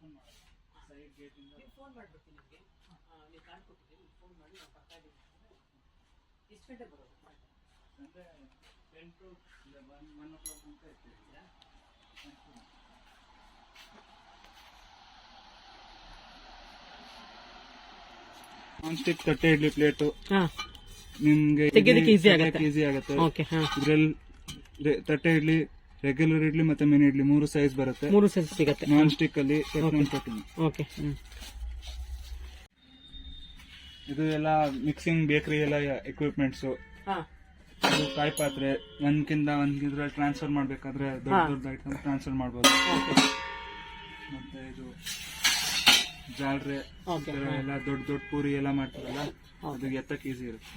Open ಮಾಡೋದು side gate ಇಂದ ನೀವು ಫೋನ್ ಮಾಡ್ಬಿಡ್ತೀನಿ ನಿಮಗೆ. ನೀವು ಕಾರ್ಡ್ ಕೊಟ್ಟಿದ್ದೀನಿ ಫೋನ್ ಮಾಡಿ ನಾವು ಪಕ್ಕ ಎಷ್ಟು ಗಂಟೆ ಬರೋದು. ಅಂದ್ರೆ ten to one one o'clock ಅಂತ ಇರ್ತೀವಿ. ನಾನ್ ಸ್ಟಿಕ್ ತಟ್ಟೆ ಇಡ್ಲಿ ಪ್ಲೇಟು ಹಾಂ. ನಿಮ್ಗೆ ತೆಗೆಯೋದಕ್ಕೆ easy ಆಗುತ್ತೆ. ಈಸಿ ಆಗುತ್ತೆ. ಓಕೆ ಹಾಂ. ಇದ್ರಲ್ಲಿ ತಟ್ಟೆ ಇಡ್ಲಿ ರೆಗ್ಯುಲರ್ ಇಡ್ಲಿ ಮತ್ತೆ ಮಿನಿ ಇಡ್ಲಿ ಮೂರು ಸೈಜ್ ಬರುತ್ತೆ. ಮೂರು ಸೈಜ್ ಸಿಗುತ್ತೆ. ನಾನ್ ಸ್ಟಿಕ್ ಅಲ್ಲಿ. ಓಕೆ ಇದು ಎಲ್ಲ ಮಿಕ್ಸಿಂಗ್ ಬೇಕರಿ ಎಲ್ಲ ಎಕ್ವಿಪ್ಮೆಂಟ್ಸ್ ಕಾಯಿ ಪಾತ್ರೆ ಒಂದ್ಕಿಂತ ಒಂದ್ ಇದ್ರಲ್ಲಿ ಟ್ರಾನ್ಸ್ಫರ್ ಮಾಡ್ಬೇಕಾದ್ರೆ ದೊಡ್ಡ ದೊಡ್ಡ ಐಟಮ್ ಟ್ರಾನ್ಸ್ಫರ್ ಮಾಡ್ಬೋದು. ಮತ್ತೆ ಇದು ಜಾಲ್ರೆ ಎಲ್ಲ ದೊಡ್ಡ ದೊಡ್ಡ ಪೂರಿ ಎಲ್ಲ ಮಾಡ್ತಾರಲ್ಲ ಅದು ಎತ್ತಕ್ಕೆ ಈಸಿ ಇರುತ್ತೆ.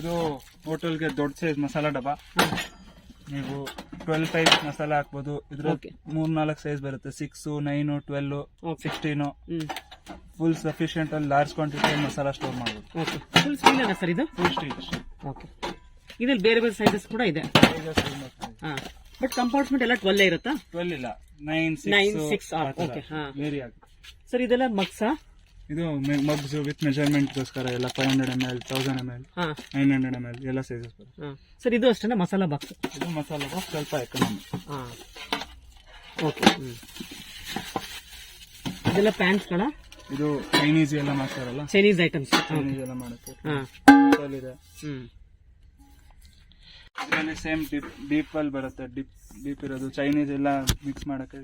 ಇದು ಹೋಟೆಲ್ಗೆ ದೊಡ್ಡ ಸೈಜ್ ಮಸಾಲ ಡಬ್ಬ. ನೀವು ಟ್ವೆಲ್ ಟೈಪ್ ಮಸಾಲ ಹಾಕ್ಬೋದು. ಇದ್ರ. ಮೂರ್ ನಾಲ್ಕು ಸೈಜ್ ಬರುತ್ತೆ. Six nine twelve sixteen full sufficient ಅಲ್ಲಿ ಲಾರ್ಜ್ ಕ್ವಾಂಟಿಟಿ ಮಸಾಲ ಸ್ಟೋರ್ ಮಾಡ್ಬೋದು. ಫುಲ್ ಸ್ಟೀಲ್ ಸರ್ ಇದು? ಫುಲ್ ಸ್ಟೀಲ್ ಓಕೆ ಇದ್ರಲ್ಲಿ ಬೇರೆ ಬೇರೆ ಸೈಜಸ್ ಕೂಡ ಇದೆ. ಬಟ್ ಕಂಪಾರ್ಟ್ಮೆಂಟ್ ಎಲ್ಲ ಟ್ವೆಲ್ ಇರುತ್ತಾ? ಟ್ವೆಲ್ ಇಲ್ಲ. ನೈನ್ Nine, ಸಿಕ್ಸ್ ಓಕೆ ಹಾಂ. ಸರ್ ಇದೆಲ್ಲ ಮಗ್ಸಾ? ಇದು ಮಗ್ಸ್ ವಿತ್ ಮೆಜರ್ಮೆಂಟ್ಗೋಸ್ಕರ ಎಲ್ಲ five hundred M L thousand M L ಹಾಂ. ನೈನ್ ಹಂಡ್ರೆಡ್ ಎಂ ಎಲ್ ಎಲ್ಲ ಸೈಜಸ್ ಬರುತ್ತೆ. ಹಾಂ. ಸರ್ ಇದು ಅಷ್ಟೇ ಮಸಾಲಾ ಬಾಕ್ಸ್ ಇದು ಮಸಾಲ ಬಾಕ್ಸ್ ಸ್ವಲ್ಪ ಎಕನಾಮಿ ಹಾಂ. ಓಕೆ ಇದೆಲ್ಲ ಪ್ಯಾಂಟ್ಸ್ಗಳ? ಇದು ಚೈನೀಸ್ ಎಲ್ಲ ಮಾಡ್ತಾರಲ್ಲ? ಚೈನೀಸ್ ಐಟಮ್ಸ್ ಚೈನೀಸ್ ಎಲ್ಲ ಮಾಡುತ್ತೆ. ಹಾಂ. ಇದೆ ಹ್ಞೂ ಇದರಲ್ಲಿ ಸೇಮ್ ಡಿಪ್ ಡೀಪ್ ಅಲ್ಲಿ ಬರುತ್ತೆ. ಡಿಪ್ ಡೀಪ್ ಇರೋದು. ಚೈನೀಸ್ ಎಲ್ಲ ಮಿಕ್ಸ್ ಮಾಡಕ್ಕೆ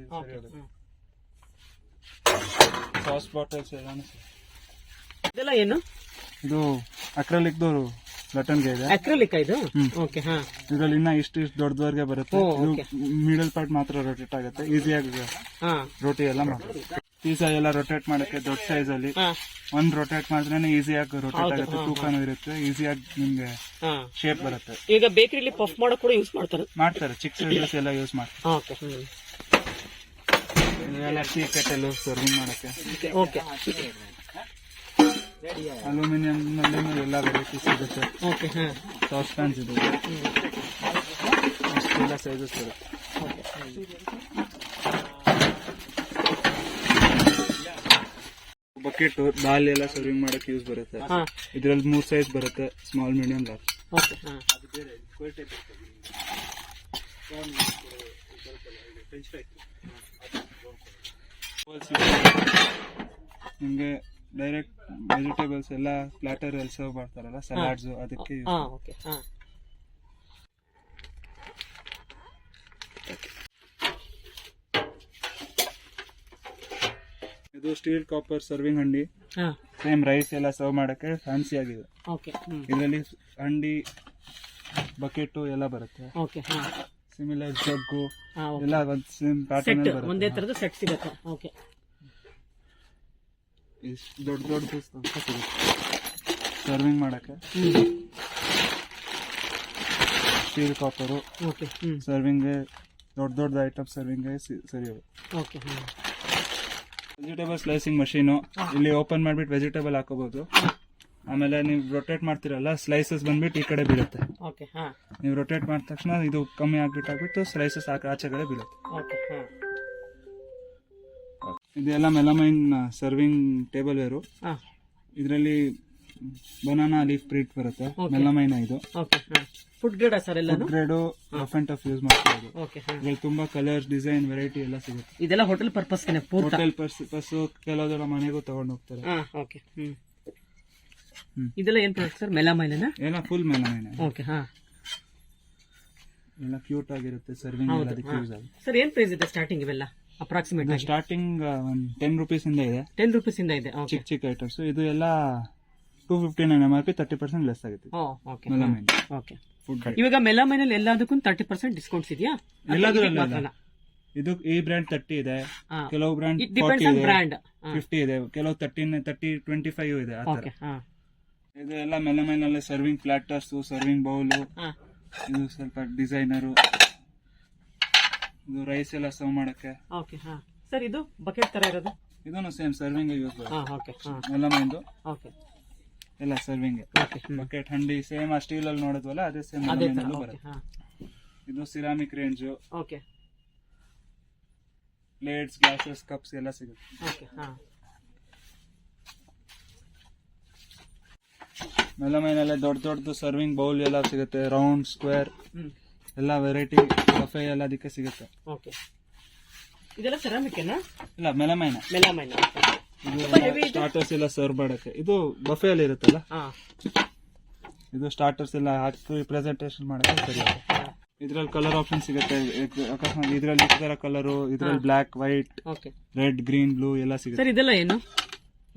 ಸಾಸ್ ಬಾಟಲ್ಸ್. ಇದೆಲ್ಲ ಏನು? ಇದು ಅಕ್ರಲಿಕ್ದವರು ಲಟನ್ಗೆ ಇದೆ. ಅಕ್ರಲಿಕ್ ಇದು? ಓಕೆ ಹಾ. ಇದ್ರಲ್ಲಿ ಇನ್ನ ಇಷ್ಟು ಇಷ್ಟು ದೊಡ್ಡದವರೆಗೆ ಬರುತ್ತೆ. ಇದು ಮಿಡಲ್ ಪಾರ್ಟ್ ಮಾತ್ರ ರೊಟೇಟ್ ಆಗುತ್ತೆ. ಈಸಿಯಾಗಿ ರೋಟಿ ಎಲ್ಲ ಮಾಡ್ತೀವಿ ಪೀಸಾ ಎಲ್ಲ ರೊಟೇಟ್ ಮಾಡಕ್ಕೆ ದೊಡ್ಡ ಸೈಜ್ ಅಲ್ಲಿ ಒಂದ್ ರೊಟೇಟ್ ಮಾಡಿದ್ರೆ ಈಸಿಯಾಗಿ ರೊಟೇಟ್ ಆಗುತ್ತೆ. ತೂಕನೂ ಇರುತ್ತೆ. ಈಸಿಯಾಗಿ ನಿಮ್ಗೆ ಶೇಪ್ ಬರುತ್ತೆ. ಈಗ ಬೇಕರಿಲಿ ಪಫ್ ಮಾಡಕ್ ಕೂಡ ಯೂಸ್ ಮಾಡ್ತಾರೆ. ಮಾಡ್ತಾರೆ. ಚಿಕ್ಕ ಸೈಜಸ್ ಎಲ್ಲ ಯೂಸ್ ಮಾಡ್ತಾರೆ. ಇವೆಲ್ಲ ಟೀ ಕೆಟಲ್ ಸರ್ವಿಂಗ್ ಮಾಡಕ್ಕೆ. ಓಕೆ ಅಲ್ಯೂಮಿನಿಯಂ ನಲ್ಲಿ ಎಲ್ಲ ವೆರೈಟಿ ಸಿಗುತ್ತೆ. ಓಕೆ ಹಾಂ. ಸಾಸ್ ಪ್ಯಾನ್ಸ್ ಇದೆ. ಅಷ್ಟೆಲ್ಲ ಸೈಜಸ್ ಬರುತ್ತೆ ಬಕೆಟ್ ದಾಲ್ ಎಲ್ಲ ಸರ್ವಿಂಗ್ ಮಾಡಕ್ಕೆ ಯೂಸ್ ಬರುತ್ತೆ. ಹಾಂ. ಇದ್ರಲ್ಲಿ ಮೂರ್ ಸೈಜ್ ಬರುತ್ತೆ ಸ್ಮಾಲ್ ಮೀಡಿಯಂ ಲಾರ್ಜ್ ಓಕೆ ಹಾಂ. ನಿಮ್ಗೆ ಡೈರೆಕ್ಟ್ ವೆಜಿಟೇಬಲ್ಸ್ ಎಲ್ಲ ಪ್ಲಾಟರ್ ಅಲ್ಲಿ ಸರ್ವ್ ಮಾಡ್ತಾರಲ್ಲ ಸಲಾಡ್ಸ್ ಅದಕ್ಕೆ ಓಕೆ ಇದು steel copper serving handi. Same rice ಎಲ್ಲ ಸರ್ವ್ ಮಾಡಕ್ಕೆ ಫ್ಯಾನ್ಸಿ ಆಗಿದೆ. ಓಕೆ ಇದರಲ್ಲಿ ಹಂಡಿ ಬಕೆಟ್ ಎಲ್ಲ ಬರುತ್ತೆ. ಓಕೆ ಹಾಂ. ಸಿಮಿಲರ್ ಜಗ್ಗು ಎಲ್ಲ ಒಂದು ಸೇಮ್ ಪ್ಯಾಟರ್ನ್ ಸೆಟ್ ಒಂದೇ ತರದ ಸೆಟ್ ಸಿಗುತ್ತೆ. ಓಕೆ ಇಷ್ಟು ದೊಡ್ಡ ದೊಡ್ಡ ಸರ್ವಿಂಗ್ ಮಾಡಕ್ಕೆ. ಸ್ಟೀಲ್ ಕಾಪರು ಓಕೆ ಸರ್ವಿಂಗ್ ದೊಡ್ಡ ದೊಡ್ಡ ಐಟಮ್ ಸರ್ವಿಂಗ್ ಸರಿ ಓಕೆ ಹ್ಞೂ ವೆಜಿಟೇಬಲ್ ಸ್ಲೈಸಿಂಗ್ ಮಷೀನು ಇಲ್ಲಿ ಓಪನ್ ಮಾಡ್ಬಿಟ್ಟು ವೆಜಿಟೇಬಲ್ ಹಾಕೋಬಹುದು ಆಮೇಲೆ ನೀವು ರೊಟೇಟ್ ಮಾಡ್ತಿರಲ್ಲ ಸ್ಲೈಸಸ್ ಬಂದ್ಬಿಟ್ಟು ಈ ಕಡೆ ಬೀಳುತ್ತೆ. ಓಕೆ ಹಾಂ. ನೀವು ರೊಟೇಟ್ ಮಾಡಿದ ತಕ್ಷಣ ಇದು ಕಮ್ಮಿ ಆಗ್ಬಿಟ್ಟು ಆಗ್ಬಿಟ್ಟು ಸ್ಲೈಸಸ್ ಆಚೆಗಡೆ ಬೀಳುತ್ತೆ. ಓಕೆ ಹಾಂ. ಇದೆಲ್ಲ ಮೆಲಮೈನ್ ಸರ್ವಿಂಗ್ ಟೇಬಲ್ ವೇರು ಹಾಂ. ಇದರಲ್ಲಿ ಬನಾನಾ ಲೀಫ್ ಪ್ರಿಂಟ್ ಬರುತ್ತೆ. ಮೆಲಮೈನ ಇದು ಓಕೆ ಹಾಂ. ಫುಡ್ ಗ್ರೇಡ್ ಸರ್ ಎಲ್ಲಾನು? Grade rough and tough use ಮಾಡ್ಬೋದು ಓಕೆ ಹಾಂ. ಇದ್ರಲ್ಲಿ ತುಂಬಾ ಕಲರ್ಸ್ ಡಿಸೈನ್ ವೆರೈಟಿ ಎಲ್ಲ ಸಿಗುತ್ತೆ. ಇದೆಲ್ಲ ಹೋಟೆಲ್ ಪರ್ಪಸ್ಗೆ ಪೂರ್ತಿ ಹೋಟೆಲ್ ಪರ್ಸ್ ಪರ್ಸು ಕೆಲವು ಜನ ಮನೆಗೂ ತಗೊಂಡು ಹೋಗ್ತಾರೆ. ಹಾಂ ಓಕೆ ಹ್ಞೂ ಹ್ಮ್. ಇದೆಲ್ಲ ಏನ್ ಪ್ರಾಡಕ್ಟ್ ಸರ್ ಮೆಲಾಮೈನಾ ಎಲ್ಲ ಫುಲ್ ಮೆಲಾಮೈನ್ ಓಕೆ ಹಾ. ಎಲ್ಲ ಕ್ಯೂಟ್ ಆಗಿರುತ್ತೆ ಸರ್ವಿಂಗ್ ಎಲ್ಲ ಅದಕ್ಕೆ ಯೂಸ್ ಆಗುತ್ತೆ. ಸರ್ ಏನ್ ಪ್ರೈಸ್ ಇದೆ ಸ್ಟಾರ್ಟಿಂಗ್ ಇವೆಲ್ಲ? ಅಪ್ರಾಕ್ಸಿಮೇಟ್ ಆಗಿ. ಸ್ಟಾರ್ಟಿಂಗ್ ಒಂದು ಟೆನ್ ರುಪೀಸ್ ಇಂದ ಇದೆ. ಟೆನ್ ರುಪೀಸ್ ಇಂದ ಇದೆ ಓಕೆ ಚಿಕ್ಕ ಚಿಕ್ಕ ಐಟಮ್ಸ್ ಇದು ಎಲ್ಲ two fifty nine M R P thirty percent less ಆಗುತ್ತೆ ಓಕೆ ಮೆಲಾಮೈನ್ ಓಕೆ ಫುಡ್ ಇವಾಗ ಮೆಲಾಮೈನಲ್ಲಿ ಎಲ್ಲದಕ್ಕೂ ತರ್ಟಿ ಪರ್ಸೆಂಟ್ ಡಿಸ್ಕೌಂಟ್ಸ್ ಇದೆಯಾ? ಎಲ್ಲದರಲ್ಲೂ. ಇದು ಈ ಬ್ರ್ಯಾಂಡ್ ತರ್ಟಿ ಇದೆ ಹಾ. ಕೆಲವು brand it depends on brand fifty ಇದೆ ಕೆಲವು ತರ್ಟಿನ್ ತರ್ಟಿ ಟ್ವೆಂಟಿ ಫೈವ್ ಇದೆ ಆ ಓಕೆ ಹಾಂ. ಇದು ಎಲ್ಲ ಮೇಲೆ ಸರ್ವಿಂಗ್ ಪ್ಲಾಟರ್ಸ್ ಸರ್ವಿಂಗ್ ಬೌಲು ಇದು ಸ್ವಲ್ಪ ಡಿಸೈನರು ಇದು ರೈಸ್ ಎಲ್ಲ ಸರ್ವ್ ಮಾಡಕ್ಕೆ. ಓಕೆ ಹಾಂ. ಸರ್ ಇದು ಬಕೆಟ್ ತರ ಇರೋದು? ಇದನ್ನು ಸೇಮ್ ಸರ್ವಿಂಗ್ ಯೂಸ್ ಹಾಂ ಓಕೆ ಮೆಲ್ಲ ಮೈಂದು ಓಕೆ ಎಲ್ಲ serving okay bucket handi same ಆ ಸ್ಟೀಲ್ ಅಲ್ಲಿ ನೋಡಿದ್ವಲ್ಲ ಅದೇ ಸೇಮ್ ಅದೇ ಓಕೆ ಬರುತ್ತೆ. ಹಾಂ. ಇದು ceramic range okay plates glasses cups ಎಲ್ಲ ಸಿಗುತ್ತೆ. ಓಕೆ ಹಾಂ. ಮೆಲಮೈನಲ್ಲೇ ದೊಡ್ಡ ದೊಡ್ಡದು ಸರ್ವಿಂಗ್ ಬೌಲ್ ಎಲ್ಲ ಸಿಗುತ್ತೆ ರೌಂಡ್ ಸ್ಕ್ವೇರ್ ಎಲ್ಲ ವೆರೈಟಿ ಕಫೆ ಎಲ್ಲ ಅದಕ್ಕೆ ಸಿಗುತ್ತೆ. ಓಕೆ ಇದೆಲ್ಲ ಸೆರಾಮಿಕ್ನಾ ಇಲ್ಲ ಮೆಲಮೈನ ಮೆಲಮೈನ ಇದು. ಸ್ಟಾರ್ಟರ್ಸ್ ಎಲ್ಲ ಸರ್ವ್ ಮಾಡಕ್ಕೆ. ಇದು ಬಫೆ ಅಲ್ಲಿ ಇರುತ್ತಲ್ಲ? ಇದು ಸ್ಟಾರ್ಟರ್ಸ್ ಎಲ್ಲ ಹಾಕಿ ಪ್ರೆಸೆಂಟೇಷನ್ ಮಾಡಕ್ಕೆ ಸರಿ ಇದ್ರಲ್ಲಿ ಕಲರ್ ಆಪ್ಷನ್ ಸಿಗುತ್ತೆ. ಅಕಸ್ಮಾತ್ ಇದ್ರಲ್ಲಿ ಈ ತರ ಕಲರು ಇದ್ರಲ್ಲಿ black white red green blue ಎಲ್ಲ ಸಿಗುತ್ತೆ. ಸರ್ ಇದೆಲ್ಲ ಏನು?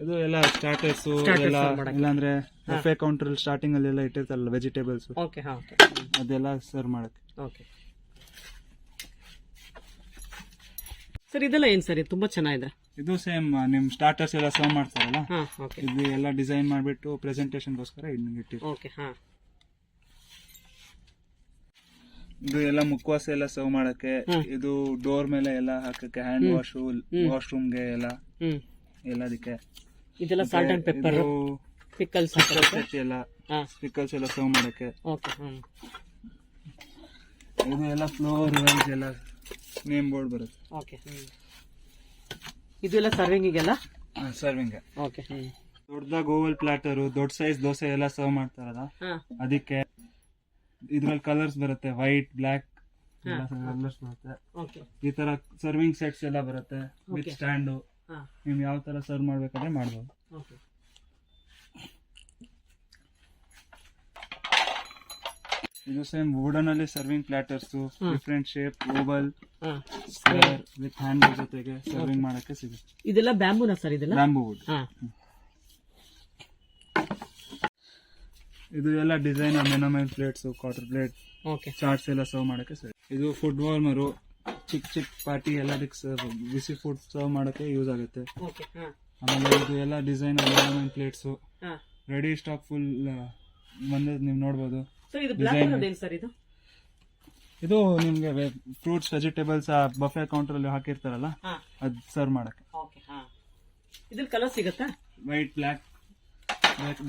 ಇದು ಎಲ್ಲ ಸ್ಟಾರ್ಟರ್ಸ್ ಎಲ್ಲ ಇಲ್ಲಾಂದ್ರೆ ಬಫೆ ಕೌಂಟರ್ ಸ್ಟಾರ್ಟಿಂಗ್ ಅಲ್ಲಿ ಎಲ್ಲ ಇಟ್ಟಿರ್ತಾರಲ್ಲ ವೆಜಿಟೇಬಲ್ಸ್ ಓಕೆ ಹಾಂ ಓಕೆ ಅದೆಲ್ಲ ಸರ್ವ್ ಮಾಡಕ್ಕೆ. ಓಕೆ ಸರ್ ಇದೆಲ್ಲ ಏನು ಸರ್ ಇದು ತುಂಬ ಚೆನ್ನಾಗಿದೆ. ಇದು ಸೇಮ್ ನಿಮ್ ಸ್ಟಾರ್ಟರ್ಸ್ ಎಲ್ಲ ಸರ್ವ್ ಮಾಡ್ತಾರಲ್ಲ? ಹಾಂ ಓಕೆ ಇದು ಎಲ್ಲ ಡಿಸೈನ್ ಮಾಡಿಬಿಟ್ಟು ಪ್ರೆಸೆಂಟೇಷನ್ಗೋಸ್ಕರ ಇದನ್ನ ಇಟ್ಟಿರ್ತೀವಿ. ಓಕೆ ಹಾಂ. ಇದು ಎಲ್ಲ ಮುಖವಾಸ ಎಲ್ಲ ಸರ್ವ್ ಮಾಡಕ್ಕೆ ಇದು ಡೋರ್ ಮೇಲೆ ಎಲ್ಲ ಹಾಕಕ್ಕೆ ಹ್ಯಾಂಡ್ ವಾಶ್ ವಾಶ್ರೂಮ್ಗೆ ಎಲ್ಲ. ಎಲ್ಲದಕ್ಕೆ ಇದೆಲ್ಲ ಸಾಲ್ಟ್ ಪೆಪ್ಪರ್ ಪಿಕಲ್ಸ್ ಎಲ್ಲ ಹಾಂ. ಸ್ಪಿಕಲ್ಸ್ ಎಲ್ಲ ಸರ್ವ್ ಮಾಡಕ್ಕೆ. Okay hmm. ಇದು ಎಲ್ಲ ಫ್ಲೋರ್ ವೆಲ್ಸ್ ಎಲ್ಲ ನೇಮ್ ಬೋರ್ಡ್ ಬರುತ್ತೆ. ಓಕೆ ಹ್ಞೂ ಇದೆಲ್ಲ ಸರ್ವಿಂಗಿಗೆಲ್ಲ ಸರ್ವಿಂಗ್ ಓಕೆ ದೊಡ್ಡದ ದೊಡ್ಡದಾಗ ಓವಲ್ ಪ್ಲಾಟರು ದೊಡ್ಡ ಸೈಜ್ ದೋಸೆ ಎಲ್ಲ ಸರ್ವ್ ಮಾಡ್ತಾರಲ್ಲ? ಅದಕ್ಕೆ ಇದ್ರಲ್ಲಿ ಕಲರ್ಸ್ ಬರುತ್ತೆ ವೈಟ್ ಬ್ಲ್ಯಾಕ್ ಕಲರ್ಸ್ ಬರುತ್ತೆ. ಓಕೆ ಈ ತರ ಸರ್ವಿಂಗ್ ಸೆಟ್ಸ್ ಎಲ್ಲ ಬರುತ್ತೆ ವಿತ್. ಸ್ಟ್ಯಾಂಡು ನೀವು ಯಾವ ತರ ಸರ್ವ್ ಮಾಡ್ಬೇಕಾದ್ರೆ ಮಾಡ್ಬೋದು. ಇದು ಸೇಮ್ ವುಡನ್ ಅಲ್ಲಿ serving platters different shape oval square with hand ಜೊತೆಗೆ ಸರ್ವಿಂಗ್ ಮಾಡಕ್ಕೆ ಸಿಗುತ್ತೆ. ಇದೆಲ್ಲ ಬ್ಯಾಂಬೂನಾ ಸರ್ ಇದೆಲ್ಲ? ಬ್ಯಾಂಬೂ ವುಡ್ ಇದು ಎಲ್ಲ design melamine plates quarter plate okay charts ಎಲ್ಲ ಸರ್ವ್ ಮಾಡಕ್ಕೆ ಸರಿ ಇದು ಫುಡ್ ವಾರ್ಮರು ಚಿಕ್ಕ ಚಿಕ್ಕ ಪಾರ್ಟಿ ಎಲ್ಲದಕ್ಕೆ ಸರ್ವ್ ಬಿಸಿ ಫುಡ್ ಸರ್ವ್ ಮಾಡಕ್ಕೆ ಯೂಸ್ ಆಗುತ್ತೆ. ಓಕೆ ಆಮೇಲೆ ಇದು ಎಲ್ಲ design melamine plates ready stock full ಬಂದದ್ದು ನೀವು ನೋಡ್ಬೋದು. ಸರ್ ಇದು ಬ್ಲಾಕ್ Design. ಏನು ಸರ್ ಇದು? ಇದು ನಿಮಗೆ ಫ್ರೂಟ್ಸ್ ವೆಜಿಟೇಬಲ್ಸ್ ಆ ಬಫೆ ಕೌಂಟರ್ ಅಲ್ಲಿ ಹಾಕಿರ್ತಾರಲ್ಲ ಅದ್ ಅದು ಸರ್ವ್ ಮಾಡಕ್ಕೆ. ಓಕೆ ಹಾಂ. ಇದ್ರಲ್ಲಿ ಕಲರ್ ಸಿಗುತ್ತಾ? ವೈಟ್ ಬ್ಲ್ಯಾಕ್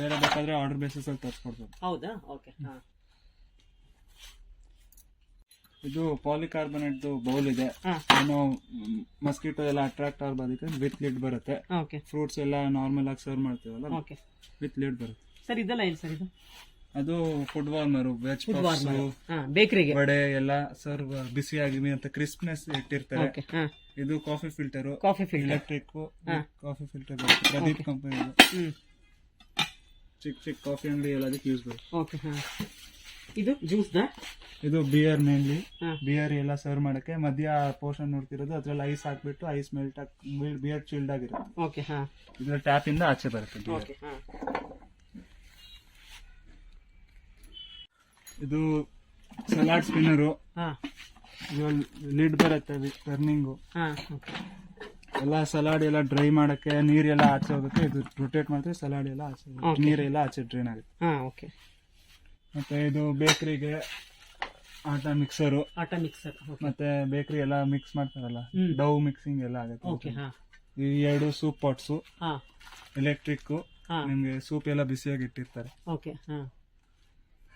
ಬೇರೆ ಬೇಕಾದ್ರೆ ಆರ್ಡರ್ ಬೇಸಿಸ್ ಅಲ್ಲಿ ತರಿಸ್ಕೊಡ್ಬೋದು. ಹೌದಾ? ಓಕೆ ಹಾ. ಇದು ಪಾಲಿಕಾರ್ಬನೇಟ್ ಬೌಲ್ ಇದೆ. ಹಾಂ. ಏನೋ ಮಸ್ಕಿಟೋ ಎಲ್ಲ ಅಟ್ರಾಕ್ಟ್ ಆಗಬಾರ್ದಕ್ಕೆ ವಿತ್ ಲಿಡ್ ಬರುತ್ತೆ. ಓಕೆ ಫ್ರೂಟ್ಸ್ ಎಲ್ಲ ನಾರ್ಮಲ್ ಆಗಿ ಸರ್ವ್ ಮಾಡ್ತೀವಲ್ಲ ಓಕೆ ವಿತ್ ಲಿಡ್ ಬರುತ್ತೆ. ಸರ್ ಇದೆಲ್ಲ ಏನು ಸರ್ ಇದು? ಅದು ಫುಡ್ ವಾರ್ಮರ್ ವೆಜ್ ಫುಡ್ ಬೇಕರಿಗೆ ವಾರ್ಮರ್ ಹಾಂ ಬೇಕ್ರಿಗೆ ವಡೆ ಎಲ್ಲ ಸರ್ವ್ ಬಿಸಿಯಾಗಿ ಅಂತ ಕ್ರಿಸ್ಪ್ನೆಸ್ ಇಟ್ಟಿರ್ತಾರೆ. ಓಕೆ ಹಾಂ. ಇದು coffee filter coffee filter electric coffee filter Pradeep company ಹ್ಞೂ ಚಿಕ್ಕ ಚಿಕ್ಕ ಕಾಫಿ ಅಂಗಡಿ ಎಲ್ಲದಕ್ಕೆ ಯೂಸ್ ಬರುತ್ತೆ ಓಕೆ ಹಾ. ಇದು ದ ಇದು ಬಿಯರ್ ಮೇನ್ಲಿ ಬಿಯರ್ ಎಲ್ಲ ಸರ್ವ್ ಮಾಡಕ್ಕೆ ಮಧ್ಯ ಪೋರ್ಷನ್ ನೋಡ್ತಿರೋದು ಅದ್ರಲ್ಲಿ ಐಸ್ ಹಾಕ್ಬಿಟ್ಟು ಐಸ್ ಮೆಲ್ಟ್ ಬಿಯರ್ ಚಿಲ್ಡ್ ಆಗಿರುತ್ತೆ. ಓಕೆ ಹಾ. ಇದ್ರ ಟ್ಯಾಪ್ ಇಂದ ಆಚೆ ಬರುತ್ತೆ. ಓಕೆ ಹಾಂ. ಇದು ಸಲಾಡ್ ಸ್ಪಿನ್ನರು ಹಾ. ಲಿಡ್ ಬರುತ್ತೆ ಟರ್ನಿಂಗು ಹಾಂ. ಓಕೆ ಎಲ್ಲ ಸಲಾಡ್ ಎಲ್ಲ ಡ್ರೈ ಮಾಡಕ್ಕೆ ನೀರೆಲ್ಲ ಆಚೆ ಹೋಗುತ್ತೆ. ಇದು ರೊಟೇಟ್ ಮಾಡಿದ್ರೆ ಸಲಾಡ್ ಎಲ್ಲ ಆಚೆ ಹೋಗುತ್ತೆ. ನೀರೆಲ್ಲ ಆಚೆ ಡ್ರೈನ್ ಆಗುತ್ತೆ. ಹಾಂ ಓಕೆ ಮತ್ತೆ ಇದು ಬೇಕರಿಗೆ atta mixer atta mixer okay ಮತ್ತೆ ಬೇಕರಿ ಎಲ್ಲ ಮಿಕ್ಸ್ ಮಾಡ್ತಾರಲ್ಲ ಡೌ ಡವ್ ಮಿಕ್ಸಿಂಗ್ ಎಲ್ಲ ಓಕೆ ಆಗುತ್ತೆ ಓಕೆ ಈ ಎರಡು ಸೂಪ್ ಪಾಟ್ಸು ಹಾ. ಎಲೆಕ್ಟ್ರಿಕ್ ಹಾಂ. ನಿಮ್ಗೆ ಸೂಪ್ ಎಲ್ಲ ಬಿಸಿಯಾಗಿ ಇಟ್ಟಿರ್ತಾರೆ. ಓಕೆ ಹಾಂ.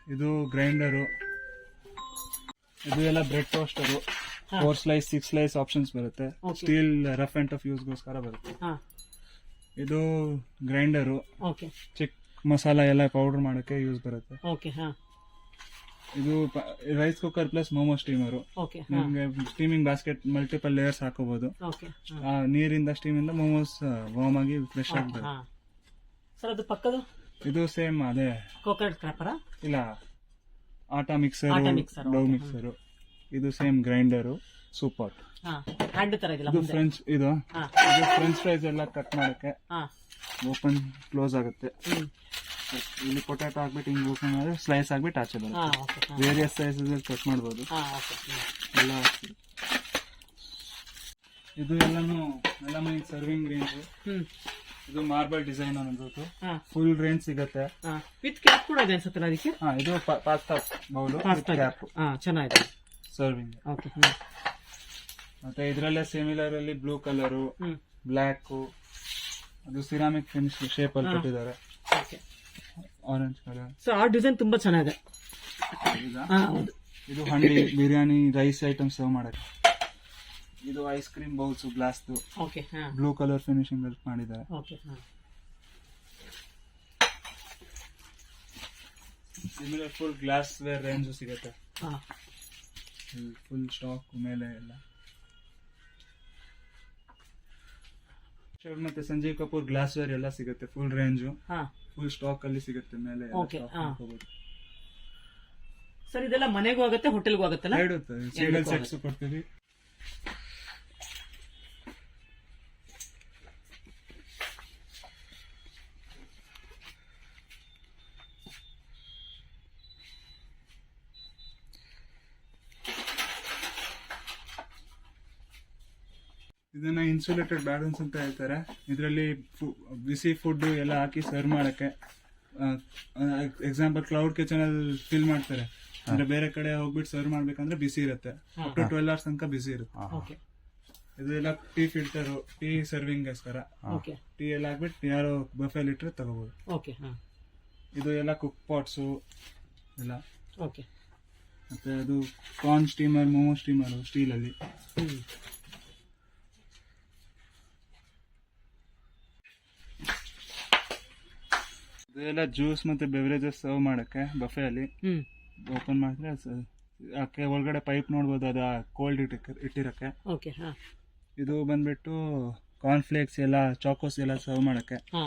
ಇದು ಗ್ರೈಂಡರು. ಇದು ಎಲ್ಲ bread toaster. Four slice six slice options ಬರುತ್ತೆ. Okay. Steel rough and tough ಯೂಸ್ಗೋಸ್ಕರ ಬರುತ್ತೆ. ಹಾಂ. ಇದು ಗ್ರೈಂಡರು. ಓಕೆ ಚಿಕ್ಕ ಮಸಾಲ ಎಲ್ಲ ಪೌಡರ್ ಮಾಡೋಕ್ಕೆ ಯೂಸ್ ಬರುತ್ತೆ. ಓಕೆ ಹಾಂ. ಇದು rice cooker plus momo steamer okay ಹಾಂ. ನಿಮ್ಗೆ ಸ್ಟೀಮಿಂಗ್ ಬಾಸ್ಕೆಟ್ ಮಲ್ಟಿಪಲ್ ಲೇಯರ್ಸ್ ಹಾಕೋಬಹುದು ಓಕೆ ಹಾಂ. ಆ ನೀರಿಂದ ಸ್ಟೀಮಿಂದ ಮೋಮೋಸ್ ವಾರ್ಮ್ ಆಗಿ ಫ್ರೆಶ್ ಆಗ್ತದೆ ಹಾಂ. ಸರ್ ಅದು ಪಕ್ಕದು ಇದು ಸೇಮ್ ಅದೇ. ಕೋಕೋನಟ್ ಕ್ರಾಪರ ಇಲ್ಲ. Atta mixer dough mixer dough okay. Mixer ಇದು same grinder super pot hand ತರ ಇದೆಯಲ್ಲ ಇದು ಮುಂದೆ? ಫ್ರೆಂಚ್ ಇದು. ಹಾಂ. ಇದು ಫ್ರೆಂಚ್ ಫ್ರೈಸ್ ಎಲ್ಲ ಕಟ್ ಮಾಡಕ್ಕೆ ಹಾಂ. ಓಪನ್ ಕ್ಲೋಸ್ ಆಗುತ್ತೆ. ಇಲ್ಲಿ ಪೊಟ್ಯಾಟೊ ಹಾಕ್ಬಿಟ್ಟು ಹಿಂಗೆ ಓಪನ್ ಮಾಡಿದ್ರೆ ಸ್ಲೈಸ್ ಆಗ್ಬಿಟ್ಟು ಆಚೆ ಬರುತ್ತೆ. ಹಾಂ ಓಕೆ ಹಾಂ. ವೇರಿಯಸ್ ಸೈಜಸ್ ಕಟ್ ಮಾಡ್ಬೋದು. ಹಾಂ ಓಕೆ ಎಲ್ಲ ಇದು ಎಲ್ಲಾನು ಎಲ್ಲ ಮನೆ ಸರ್ವಿಂಗ್ ರೇಂಜ್ ಇದು ಮಾರ್ಬಲ್ ಡಿಸೈನ್ ಅನ್ನೋದು ಫುಲ್ ರೇಂಜ್ ಸಿಗುತ್ತೆ. ವಿತ್ ಕ್ಯಾಪ್ ಕೂಡ ಇದೆ ಅನ್ಸುತ್ತಲ್ಲ ಅದಕ್ಕೆ? ಹಾ ಇದು ಪಾಸ್ತಾ ಬೌಲು ಕ್ಯಾಪ್ ಹಾಂ ಚೆನ್ನಾಗಿದೆ. ಸರ್ವಿಂಗ್ ಓಕೆ ಮತ್ತೆ ಇದರಲ್ಲೇ ಸಿಮಿಲರ್ ಅಲ್ಲಿ ಬ್ಲೂ ಕಲರು ಬ್ಲಾಕ್ ಬ್ಲ್ಯಾಕ್ ಅದು ಸಿರಾಮಿಕ್ ಫಿನಿಶ್ ಶೇಪ್ ಅಲ್ಲಿ ಕೊಟ್ಟಿದ್ದಾರೆ. ಆರೆಂಜ್ ಕಲರ್ ಸೊ ಆ ಡಿಸೈನ್ ತುಂಬಾ ಚೆನ್ನಾಗಿದೆ. ಇದು handi biryani rice item serve ಮಾಡಕ್ಕೆ. ಇದು ಐಸ್ ಕ್ರೀಮ್ ಬೌಲ್ಸ್ ಗ್ಲಾಸ್ದು ಓಕೆ ಹಾ. ಬ್ಲೂ ಕಲರ್ ಫಿನಿಶಿಂಗ್ ಅಲ್ಲಿ ಮಾಡಿದ್ದಾರೆ. ಓಕೆ ಹಾ. Similar full glass ware range ಸಿಗುತ್ತೆ. ಹಾ. ಫುಲ್ ಸ್ಟಾಕ್ ಮೇಲೆ ಎಲ್ಲ. ಮತ್ತೆ ಸಂಜೀವ್ ಕಪೂರ್ ಗ್ಲಾಸ್ ವೇರ್ ಎಲ್ಲ ಸಿಗುತ್ತೆ ಫುಲ್ ರೇಂಜು ಹಾ. ಫುಲ್ ಸ್ಟಾಕ್ ಅಲ್ಲಿ ಸಿಗುತ್ತೆ ಮೇಲೆ. ಮಾಡ್ಕೊಬೋದು. ಸರ್ ಇದೆಲ್ಲ ಮನೆಗೂ ಆಗುತ್ತೆ ಹೋಟೆಲ್ಗೂ ಆಗುತ್ತಲ್ಲ? ಸೆಟ್ಸ್ ಕೊಡ್ತೀವಿ. ಇದನ್ನ ಇನ್ಸುಲೇಟೆಡ್ ಬ್ಯಾಲೆನ್ಸ್ ಅಂತ ಹೇಳ್ತಾರೆ. ಇದರಲ್ಲಿ ಬಿಸಿ ಫುಡ್ ಎಲ್ಲ ಹಾಕಿ ಸರ್ವ್ ಮಾಡಕ್ಕೆ ಎಕ್ಸಾಂಪಲ್ ಕ್ಲೌಡ್ ಕಿಚನ್ ಅಲ್ಲಿ ಫಿಲ್ ಮಾಡ್ತಾರೆ. ಅಂದ್ರೆ ಬೇರೆ ಕಡೆ ಹೋಗ್ಬಿಟ್ಟು ಸರ್ವ್ ಮಾಡ್ಬೇಕಂದ್ರೆ ಬಿಸಿ ಇರುತ್ತೆ. ಟು ಟ್ವೆಲ್ ಅವರ್ಸ್ ತನಕ ಬಿಸಿ ಇರುತ್ತೆ. ಓಕೆ ಇದೆಲ್ಲ ಟೀ ಫಿಲ್ಟರ್ ಟೀ ಸರ್ವಿಂಗ್ಗೋಸ್ಕರ ಓಕೆ ಟೀ ಎಲ್ಲ ಹಾಕ್ಬಿಟ್ಟು ಯಾರು ಬಫೆ ಇಟ್ಟರೆ ತಗೋಬಹುದು ಓಕೆ ಹಾ. ಇದು ಎಲ್ಲ ಕುಕ್ ಪಾಟ್ಸು ಎಲ್ಲ. ಓಕೆ ಮತ್ತೆ ಅದು ಕಾರ್ನ್ ಸ್ಟೀಮರ್ ಮೋಮೋ ಸ್ಟೀಮರ್ ಸ್ಟೀಲಲ್ಲಿ ಇದೆಲ್ಲ ಜ್ಯೂಸ್ ಮತ್ತೆ ಬೆವರೇಜಸ್ ಸರ್ವ್ ಮಾಡಕ್ಕೆ ಬಫೆ ಅಲ್ಲಿ ಹ್ಮ್. ಓಪನ್ ಮಾಡಿದ್ರೆ ಅಕ್ಕೆ ಆಕೆ ಒಳಗಡೆ ಪೈಪ್ ನೋಡ್ಬೋದು ಅದು ಕೋಲ್ಡ್ ಇಟ್ಟಕ್ಕೆ ಇಟ್ಟಿರಕ್ಕೆ. ಓಕೆ ಹಾ. ಇದು ಬಂದ್ಬಿಟ್ಟು ಕಾರ್ನ್ ಫ್ಲೇಕ್ಸ್ ಎಲ್ಲ ಚಾಕೋಸ್ ಎಲ್ಲ ಸರ್ವ್ ಮಾಡಕ್ಕೆ. ಹಾ.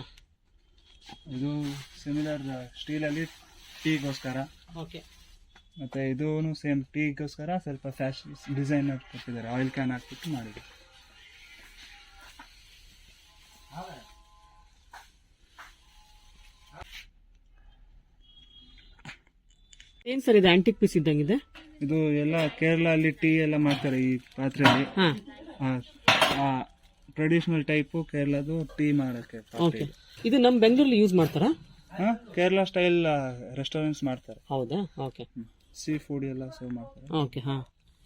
ಇದು ಸಿಮಿಲರ್ ಸ್ಟೀಲಲ್ಲಿ ಟೀಗೋಸ್ಕರ ಓಕೆ ಮತ್ತೆ ಇದೂ ಸೇಮ್ ಟೀಗೋಸ್ಕರ ಸ್ವಲ್ಪ ಫ್ಯಾಶನ್ ಡಿಸೈನ್ ಕೊಟ್ಟಿದ್ದಾರೆ ಆಯಿಲ್ ಕ್ಯಾನ್ ಹಾಕ್ಬಿಟ್ಟು ಮಾಡಿದ್ರು ಏನ್ ಸರ್ ಇದು ಆಂಟಿಕ್ ಪೀಸ್ ಇದ್ದಂಗಿದೆ? ಇದು ಎಲ್ಲ ಕೇರಳ ಅಲ್ಲಿ ಟೀ ಎಲ್ಲ ಮಾಡ್ತಾರೆ ಈ ಪಾತ್ರೆಯಲ್ಲಿ. ಹಾ. ಟ್ರೆಡಿಷನಲ್ ಟೈಪು ಕೇರಳದು ಟೀ ಮಾಡಕ್ಕೆ ಓಕೆ ಇದು ನಮ್ಮ ಬೆಂಗಳೂರಲ್ಲಿ ಯೂಸ್ ಮಾಡ್ತಾರಾ? ಹಾ ಕೇರಳ ಸ್ಟೈಲ್ ರೆಸ್ಟೋರೆಂಟ್ಸ್ ಮಾಡ್ತಾರೆ. ಹೌದಾ? ಓಕೆ ಸೀ ಫುಡ್ ಎಲ್ಲ ಸರ್ವ್ ಮಾಡ್ತಾರೆ. ಓಕೆ ಹಾ.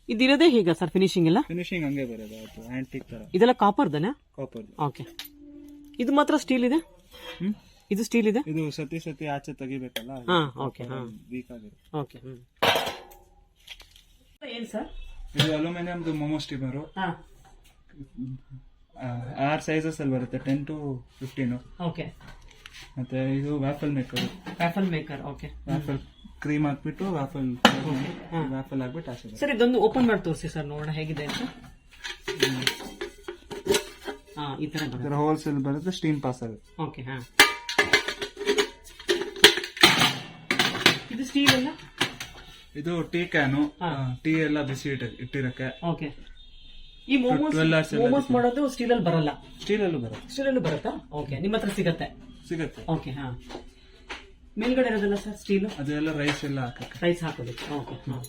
ಇದಿರೋದೇ ಹೀಗ ಸರ್ ಫಿನಿಶಿಂಗ್ ಎಲ್ಲ? ಫಿನಿಶಿಂಗ್ ಹಂಗೆ ಬರೋದು ಅದು ಆಂಟಿಕ್ ತರ. ಇದೆಲ್ಲ ಕಾಪರ್ದನ ಕಾಪರ್ ಓಕೆ ಇದು ಮಾತ್ರ ಸ್ಟೀಲ್ ಇದೆ? ಹ್ಮ್. ಇದು ಸ್ಟೀಲ್ ಇದೆ? ಇದು ಸತಿ ಸತಿ ಆಚೆ ತೆಗಿಬೇಕಲ್ಲ ಹಾ ಓಕೆ ಹಾ. ವೀಕ್ ಆಗಿರುತ್ತೆ ಓಕೆ ಹ್ಮ್. ಏನ್ ಸರ್? ಇದು ಅಲ್ಯೂಮಿನಿಯಂದು ಮೋಮೋ ಸ್ಟೀಮರು. ಹಾ. ಆರ್ ಸೈಜಸ್ ಅಲ್ಲಿ ಬರುತ್ತೆ ಟೆನ್ ಟು ಫಿಫ್ಟೀನು ಓಕೆ ಮತ್ತೆ ಇದು waffle maker waffle maker okay waffle cream ಹಾಕ್ಬಿಟ್ಟು ವ್ಯಾಫಲ್ ವ್ಯಾಫಲ್ ಹಾಕ್ಬಿಟ್ಟು ಆಚೆ ಸರ್ ಇದೊಂದು ಓಪನ್ ಮಾಡಿ ತೋರಿಸಿ ಸರ್ ನೋಡೋಣ ಹೇಗಿದೆ ಅಂತ. ಹಾ ಈ ತರ ಬರುತ್ತೆ. ಹೋಲ್ಸೇಲ್ ಬರುತ್ತೆ ಸ್ಟೀಮ್ ಪಾಸ್ ಆಗುತ್ತೆ ಓಕೆ ಹಾ. ಸ್ಟೀಲ್ ಎಲ್ಲ ಇದು ಟೀ ಕ್ಯಾನು ಟೀ ಎಲ್ಲ ಬಿಸಿ ಇಟ್ಟ ಇಟ್ಟಿರಕ್ಕೆ. ಓಕೆ. ಈ ಮೋಮೋಸ್ 12 hours ಎಲ್ಲ ಮೋಮೋಸ್ ಮಾಡೋದು ಸ್ಟೀಲ್ ಅಲ್ಲಿ ಬರಲ್ಲ. ಸ್ಟೀಲ್ ಅಲ್ಲೂ ಬರುತ್ತೆ. ಸ್ಟೀಲ್ ಅಲ್ಲೂ ಬರುತ್ತಾ? ಓಕೆ ನಿಮ್ಮ ಹತ್ರ ಸಿಗತ್ತೆ. ಸಿಗುತ್ತೆ. ಓಕೆ ಹಾ. ಮೇಲ್ಗಡೆ ಇರೋದಲ್ಲ ಸರ್ ಸ್ಟೀಲ್? ಅದೆಲ್ಲ ರೈಸ್ ಎಲ್ಲ ಹಾಕಕ್ಕೆ. ರೈಸ್ ಹಾಕೋದಕ್ಕೆ ಓಕೆ ಹಾ.